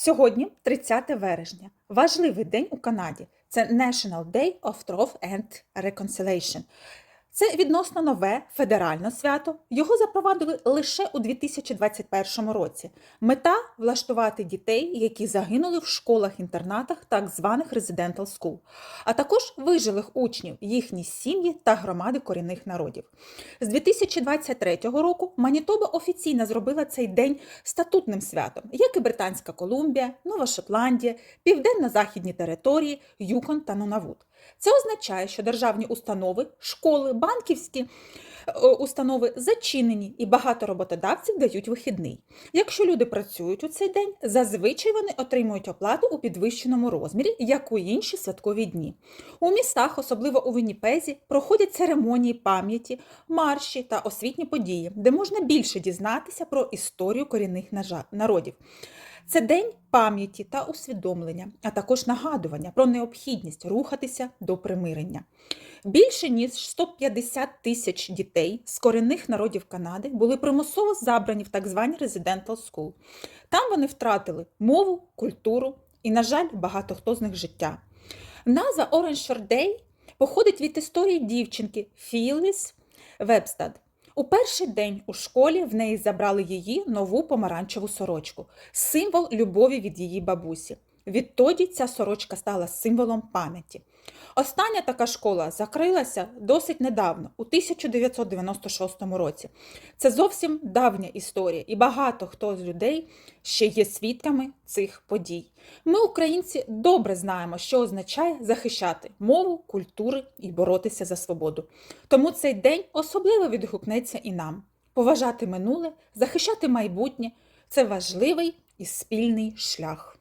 Сьогодні 30 вересня. Важливий день у Канаді. Це National Day of Truth and Reconciliation. Це відносно нове федеральне свято. Його запровадили лише у 2021 році. Мета влаштувати дітей, які загинули в школах-інтернатах, так званих Residential School, а також вижилих учнів, їхні сім'ї та громади корінних народів. З 2023 року Манітоба офіційно зробила цей день статутним святом, як і Британська Колумбія, Нова Шотландія, Південно-Західні території, Юкон та Нунавут. Це означає, що державні установи, школи, банківські е, установи зачинені і багато роботодавців дають вихідний. Якщо люди працюють у цей день, зазвичай вони отримують оплату у підвищеному розмірі, як у інші святкові дні. У містах, особливо у Вінніпезі, проходять церемонії пам'яті, марші та освітні події, де можна більше дізнатися про історію корінних народів. Це день пам'яті та усвідомлення, а також нагадування про необхідність рухатися до примирення. Більше ніж 150 тисяч дітей з корінних народів Канади були примусово забрані в так звані Residential School. Там вони втратили мову, культуру і, на жаль, багато хто з них життя. Назва Orange Short Day походить від історії дівчинки Філіс Вебстад. У перший день у школі в неї забрали її нову помаранчеву сорочку, символ любові від її бабусі. Відтоді ця сорочка стала символом пам'яті. Остання така школа закрилася досить недавно, у 1996 році. Це зовсім давня історія, і багато хто з людей ще є свідками цих подій. Ми, українці, добре знаємо, що означає захищати мову, культури і боротися за свободу. Тому цей день особливо відгукнеться і нам. Поважати минуле, захищати майбутнє це важливий і спільний шлях.